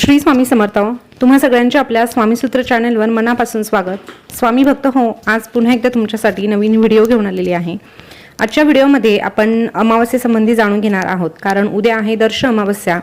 श्री स्वामी समर्थ तुम्हा सगळ्यांचे आपल्या स्वामीसूत्र चॅनलवर मनापासून स्वागत. स्वामी भक्त हो आज पुन्हा एकदा तुमच्यासाठी नवीन व्हिडिओ घेऊन आलेली आहे. आजच्या व्हिडिओमध्ये आपण अमावस्येसंबंधी जाणून घेणार आहोत. कारण उद्या आहे दर्श अमावस्या.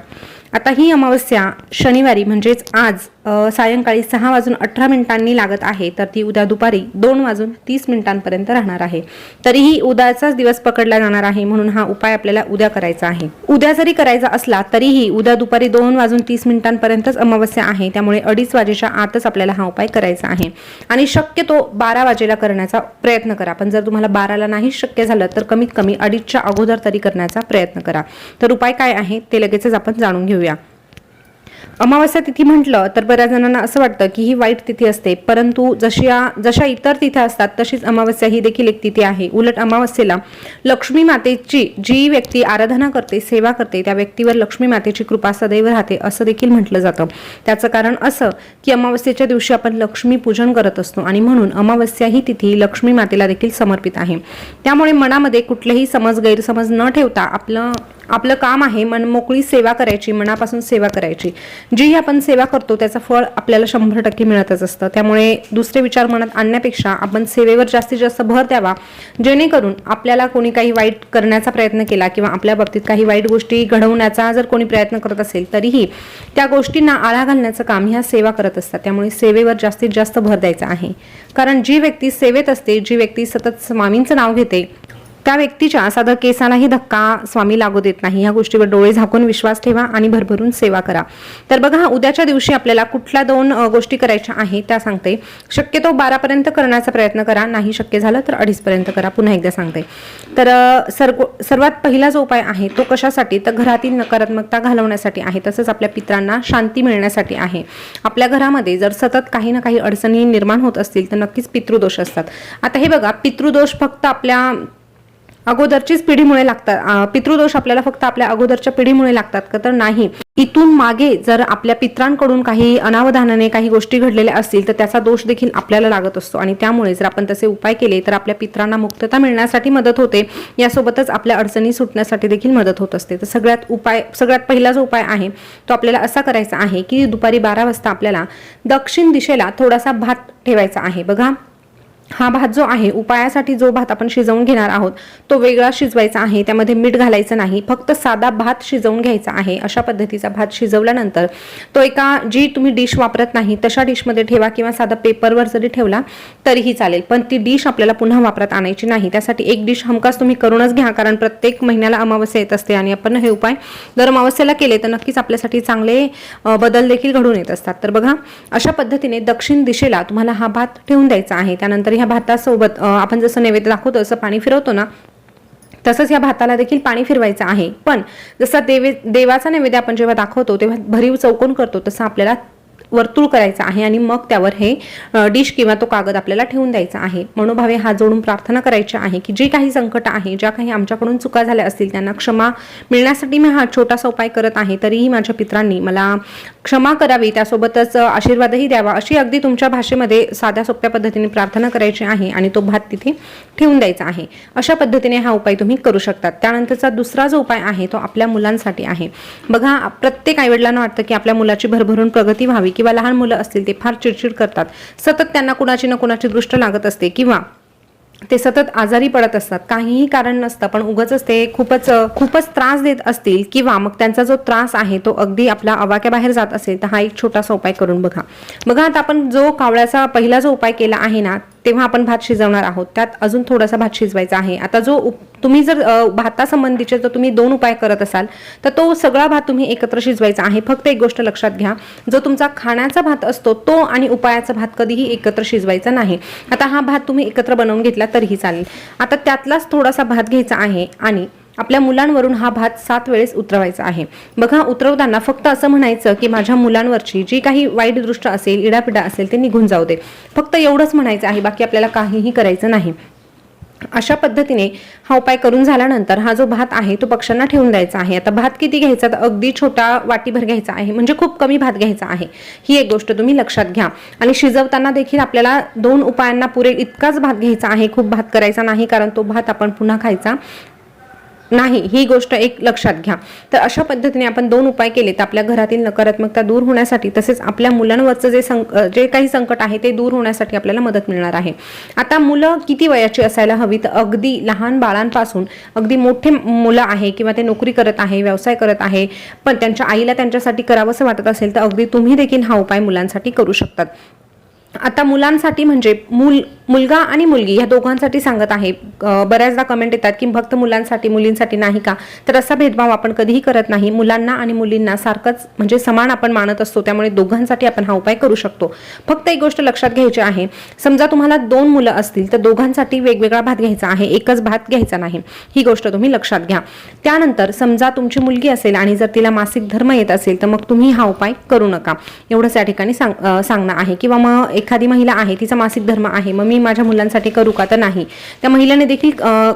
आता ही अमावस्या शनिवारी म्हणजेच आज सायंकाळी सहा वाजून अठरा मिनिटांनी लागत आहे तर ती उद्या दुपारी दोन वाजून तीस मिनिटांपर्यंत राहणार आहे. तरीही उद्याचाच दिवस पकडला जाणार आहे म्हणून हा उपाय आपल्याला उद्या करायचा आहे. उद्या जरी करायचा असला तरीही उद्या दुपारी दोन वाजून तीस मिनिटांपर्यंतच अमावस्या आहे त्यामुळे अडीच वाजेच्या आतच आपल्याला हा उपाय करायचा आहे. आणि शक्यतो बारा वाजेला करण्याचा प्रयत्न करा पण जर तुम्हाला बाराला नाही शक्य झालं तर कमीत कमी अडीचच्या अगोदर तरी करण्याचा प्रयत्न करा. तर उपाय काय आहे ते लगेचच आपण जाणून घेऊया. अमावस्या तिथी म्हटलं तर बऱ्याच जणांना असं वाटतं की ही वाईट तिथी असते. परंतु जशा जशा इतर तिथ्या असतात तशीच अमावस्या ही देखील एक तिथी आहे. उलट अमावस्येला लक्ष्मी मातेची जी व्यक्ती आराधना करते सेवा करते त्या व्यक्तीवर लक्ष्मी मातेची कृपा सदैव राहते असं देखील म्हटलं जातं. त्याचं कारण असं की अमावस्येच्या दिवशी आपण लक्ष्मी पूजन करत असतो आणि म्हणून अमावस्या ही तिथी लक्ष्मी मातेला देखील समर्पित आहे. त्यामुळे मनामध्ये कुठलेही समज गैरसमज न ठेवता आपलं आपलं काम आहे मन मोकळी सेवा करायची मनापासून सेवा करायची. जी आपण सेवा करतो त्याचं फळ आपल्याला शंभर टक्के मिळतच असतं. त्यामुळे दुसरे विचार मनात आणण्यापेक्षा आपण सेवेवर जास्तीत जास्त भर द्यावा. जेणेकरून आपल्याला कोणी काही वाईट करण्याचा प्रयत्न केला किंवा आपल्या बाबतीत काही वाईट गोष्टी घडवण्याचा जर कोणी प्रयत्न करत असेल तरीही त्या गोष्टींना आळा घालण्याचं काम ह्या सेवा करत असतात. त्यामुळे सेवेवर जास्तीत जास्त भर द्यायचा आहे. कारण जी व्यक्ती सेवेत असते जी व्यक्ती सतत स्वामींचं नाव घेते त्या व्यक्तीच्या साधं केसालाही धक्का स्वामी लागू देत नाही. या गोष्टीवर डोळे झाकून विश्वास ठेवा आणि भरभरून सेवा करा. तर बघा उद्याच्या दिवशी आपल्याला कुठल्या दोन गोष्टी करायच्या आहेत त्या सांगते. शक्यतो बारापर्यंत करण्याचा प्रयत्न करा. नाही शक्य झालं तर अडीचपर्यंत करा. पुन्हा एकदा सांगते. तर सर्व सर्वात पहिला जो उपाय आहे तो कशासाठी? तर घरातील नकारात्मकता घालवण्यासाठी आहे. तसंच आपल्या पित्रांना शांती मिळण्यासाठी आहे. आपल्या घरामध्ये जर सतत काही ना काही अडचणी निर्माण होत असतील तर नक्कीच पितृदोष असतात. आता हे बघा पितृदोष फक्त आपल्या अगोदरचीच पिढीमुळे लागतात. पितृदोष आपल्याला फक्त आपल्या अगोदरच्या पिढीमुळे लागतात का तर नाही. इथून मागे जर आपल्या पित्रांकडून काही अनावधानाने काही गोष्टी घडलेल्या असतील तर त्याचा दोष देखील आपल्याला लागत असतो. आणि त्यामुळे जर आपण तसे उपाय केले तर आपल्या पित्रांना मुक्तता मिळण्यासाठी मदत होते. यासोबतच आपल्या अडचणी सुटण्यासाठी देखील मदत होत असते. तर सगळ्यात उपाय सगळ्यात पहिला जो उपाय आहे तो आपल्याला असा करायचा आहे की दुपारी बारा वाजता आपल्याला दक्षिण दिशेला थोडासा भात ठेवायचा आहे. बघा हा भात जो आहे उपायासाठी जो भात आपण शिजवून घेणार आहोत तो वेगळा शिजवायचा आहे त्यामध्ये मीठ घालायचं नाही फक्त साधा भात शिजवून घ्यायचा आहे अशा पद्धतीचा भात शिजवल्यानंतर तो एका जी तुम्ही डिश वापरत नाही तशा डिशमध्ये ठेवा किंवा साधा पेपरवर जरी ठेवला तरीही चालेल. पण ती डिश आपल्याला पुन्हा वापरात आणायची नाही. त्यासाठी एक डिश हमखास तुम्ही करूनच घ्या कारण प्रत्येक महिन्याला अमावस्या येत असते आणि आपण हे उपाय जर अमावस्याला केले तर नक्कीच आपल्यासाठी चांगले बदल देखील घडून येत असतात. तर बघा अशा पद्धतीने दक्षिण दिशेला तुम्हाला हा भात ठेवून द्यायचा आहे. त्यानंतर ह्या भातासोबत आपण जसं नैवेद्य दाखवतो असं पाणी फिरवतो ना तसंच या भाताला देखील पाणी फिरवायचं आहे. पण जसा देवे देवाचा नैवेद्य आपण जेव्हा दाखवतो तेव्हा भरीव चौकोन करतो तसं आपल्याला वर्तुळ करायचं आहे आणि मग त्यावर हे डिश किंवा तो कागद आपल्याला ठेवून द्यायचा आहे. मनोभावे हात जोडून प्रार्थना करायची आहे की जी काही संकट आहे ज्या काही आमच्याकडून चुका झाल्या असतील त्यांना क्षमा मिळण्यासाठी मी हा छोटासा उपाय करत आहे तरीही माझ्या पित्रांनी मला क्षमा करावी त्यासोबतच आशीर्वादही द्यावा अशी अगदी तुमच्या भाषेमध्ये साध्या सोप्या पद्धतीने प्रार्थना करायची आहे आणि तो भात तिथे ठेवून द्यायचा आहे. अशा पद्धतीने हा उपाय तुम्ही करू शकतात. त्यानंतरचा दुसरा जो उपाय आहे तो आपल्या मुलांसाठी आहे. बघा प्रत्येक आईवडिलांना वाटतं की आपल्या मुलाची भरभरून प्रगती व्हावी किंवा लहान मुलं असतील ते फार चिडचिड करतात. सतत त्यांना कुणाची ना कुणाची दृष्ट लागत असते किंवा ते सतत आजारी पडत असतात. काहीही कारण नसतं पण उगच ते खूपच खूपच त्रास देत असतील किंवा मग त्यांचा जो त्रास आहे तो अगदी आपल्या आवाक्याबाहेर जात असेल तर हा एक छोटासा उपाय करून बघा. बघा आता आपण जो कावळ्याचा पहिला जो उपाय केला आहे ना तेव्हा आपण भात शिजवणार आहोत. त्यात अजून थोडासा भात शिजवायचा आहे. आता जो उप- तुम्ही जर भातासंबंधीचे जर तुम्ही दोन उपाय करत असाल तर तो सगळा भात तुम्ही एकत्र शिजवायचा आहे. फक्त एक गोष्ट लक्षात घ्या. जो तुमचा खाण्याचा भात असतो तो आणि उपायाचा भात कधीही एकत्र शिजवायचा नाही. आता हा भात तुम्ही एकत्र बनवून घेतला तरीही चालेल. आता त्यातलाच थोडासा भात घ्यायचा आहे आणि आपल्या मुलांवरून हा भात सात वेळेस उतरवायचा आहे. बघा उतरवताना फक्त असं म्हणायचं की माझ्या मुलांवरची जी काही वाईट दृष्ट असेल इडापिडा असेल ते निघून जाऊ दे. फक्त एवढंच म्हणायचं आहे बाकी आपल्याला काहीही करायचं नाही. अशा पद्धतीने हा उपाय करून झाल्यानंतर हा जो भात आहे तो पक्ष्यांना ठेवून द्यायचा आहे. आता भात किती घ्यायचा? तर अगदी छोटा वाटीभर घ्यायचा आहे. म्हणजे खूप कमी भात घ्यायचा आहे. ही एक गोष्ट तुम्ही लक्षात घ्या. आणि शिजवताना देखील आपल्याला दोन उपायांना पुरे इतकाच भात घ्यायचा आहे. खूप भात करायचा नाही कारण तो भात आपण पुन्हा खायचा नाही ही गोष्ट एक लक्षात घ्या. तर अशा पद्धतीने आपण दोन उपाय केले तर आपल्या घरातील नकारात्मकता दूर होण्यासाठी तसेच आपल्या मुलांवरचं जे संक जे काही संकट आहे ते दूर होण्यासाठी आपल्याला मदत मिळणार आहे. आता मुलं किती वयाची असायला हवी तर अगदी लहान बाळांपासून अगदी मोठे मुलं आहे किंवा ते नोकरी करत आहे व्यवसाय करत आहे पण त्यांच्या आईला त्यांच्यासाठी करावंसं वाटत असेल तर अगदी तुम्ही देखील हा उपाय मुलांसाठी करू शकतात. आता मुलांसाठी म्हणजे मूल मुलगा आणि मुलगी या दोघांसाठी सांगत आहे. बऱ्याचदा कमेंट येतात की फक्त मुलांसाठी मुलींसाठी नाही का? तर असा भेदभाव आपण कधीही करत नाही. मुलांना आणि मुलींना सारखंच म्हणजे समान आपण मानत असतो. त्यामुळे दोघांसाठी आपण हा उपाय करू शकतो. फक्त एक गोष्ट लक्षात घ्यायची आहे. समजा तुम्हाला दोन मुलं असतील तर दोघांसाठी वेगवेगळा भात घ्यायचा आहे. एकच भात घ्यायचा नाही. ही गोष्ट तुम्ही लक्षात घ्या. त्यानंतर समजा तुमची मुलगी असेल आणि जर तिला मासिक धर्म येत असेल तर मग तुम्ही हा उपाय करू नका. एवढंच या ठिकाणी सांग सांगणं आहे. किंवा मग एखादी महिला आहे तिचा मासिक धर्म आहे मग मी मी माझ्या मुलांसाठी करू का? तर नाही. त्या महिलेने देखील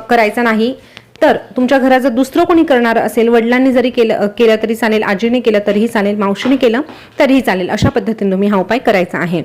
करायचा नाही. तर तुमच्या घरात जर दुसरं कोणी करणार असेल वडिलांनी जरी केलं केलं तरी चालेल आजीने केलं तरीही चालेल मावशीने केलं तरीही चालेल अशा पद्धतीने तुम्ही हा उपाय करायचा आहे.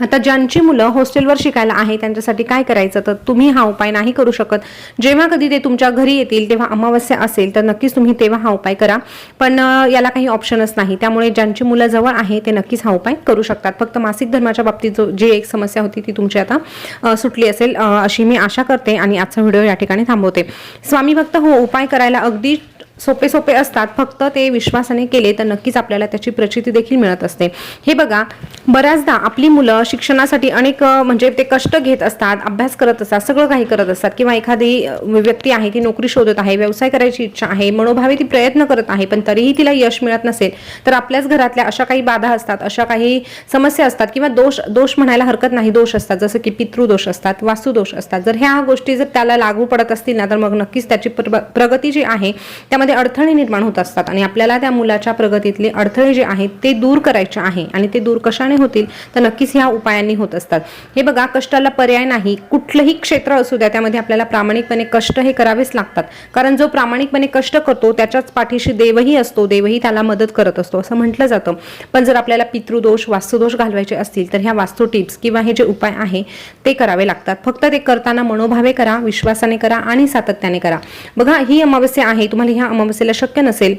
आता ज्यांची मुलं हॉस्टेलवर शिकायला आहे त्यांच्यासाठी काय करायचं? तर तुम्ही हा उपाय नाही करू शकत. जेव्हा कधी ते तुमच्या घरी येतील तेव्हा अमावस्या असेल तर नक्कीच तुम्ही तेव्हा हा उपाय करा. पण याला काही ऑप्शनच नाही. त्यामुळे ज्यांची मुलं जवळ आहे ते नक्कीच हा उपाय करू शकतात. फक्त मासिक धर्माच्या बाबतीत जो जी एक समस्या होती ती तुमची आता सुटली असेल अशी मी आशा करते आणि आजचा व्हिडिओ या ठिकाणी थांबवते. स्वामी भक्त हो उपाय करायला अगदी सोपे सोपे असतात. फक्त ते विश्वासाने केले तर नक्कीच आपल्याला त्याची प्रचिती देखील मिळत असते. हे बघा बऱ्याचदा आपली मुलं शिक्षणासाठी अनेक म्हणजे ते कष्ट घेत असतात अभ्यास करत असतात सगळं काही करत असतात. किंवा एखादी व्यक्ती आहे ती नोकरी शोधत आहे व्यवसाय करायची इच्छा आहे मनोभावे ती प्रयत्न करत आहे पण तरीही तिला यश मिळत नसेल तर आपल्याच घरातल्या अशा काही बाधा असतात अशा काही समस्या असतात किंवा दोष दोष म्हणायला हरकत नाही दोष असतात. जसं की पितृदोष असतात वास्तुदोष असतात. जर ह्या गोष्टी जर त्याला लागू पडत असतील ना तर मग नक्कीच त्याची प्र- प्रगती जी आहे त्यामध्ये त्यामध्ये अडथळे निर्माण होत असतात आणि आपल्याला त्या मुलाच्या प्रगतीतले अडथळे जे आहेत ते दूर करायचे आहे आणि ते दूर कशाने होतील तर नक्कीच ह्या उपायांनी होत असतात. हे बघा कष्टाला पर्याय नाही. कुठलंही क्षेत्र असू द्या त्यामध्ये आपल्याला प्रामाणिकपणे कष्ट हे करावेच लागतात. कारण जो प्रामाणिकपणे कष्ट करतो त्याच्याच पाठीशी देवही असतो देवही त्याला मदत करत असतो असं म्हटलं जातं. पण जर आपल्याला पितृदोष वास्तुदोष घालवायचे असतील तर ह्या वास्तू टिप्स किंवा हे जे उपाय आहे ते करावे लागतात. फक्त ते करताना मनोभावे करा विश्वासाने करा आणि सातत्याने करा. बघा ही अमावस्या आहे. तुम्हाला ह्या अमावस्येला शक्य नसेल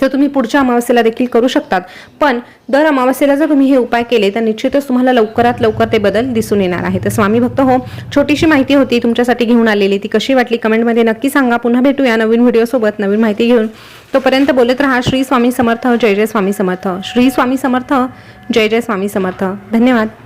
तर तुम्ही पुढच्या अमावस्येला देखील करू शकतात. पण दर अमावस्येला जर तुम्ही हे उपाय केले तर निश्चितच तुम्हाला लवकरात लवकर ते बदल दिसून येणार आहे. तर स्वामी भक्त हो छोटीशी माहिती होती तुमच्यासाठी घेऊन आलेली. ती कशी वाटली कमेंटमध्ये नक्की सांगा. पुन्हा भेटूया नवीन व्हिडिओसोबत नवीन माहिती घेऊन तोपर्यंत बोलत राहा. श्री स्वामी समर्थ जय जय स्वामी समर्थ. श्री स्वामी समर्थ जय जय स्वामी समर्थ. धन्यवाद.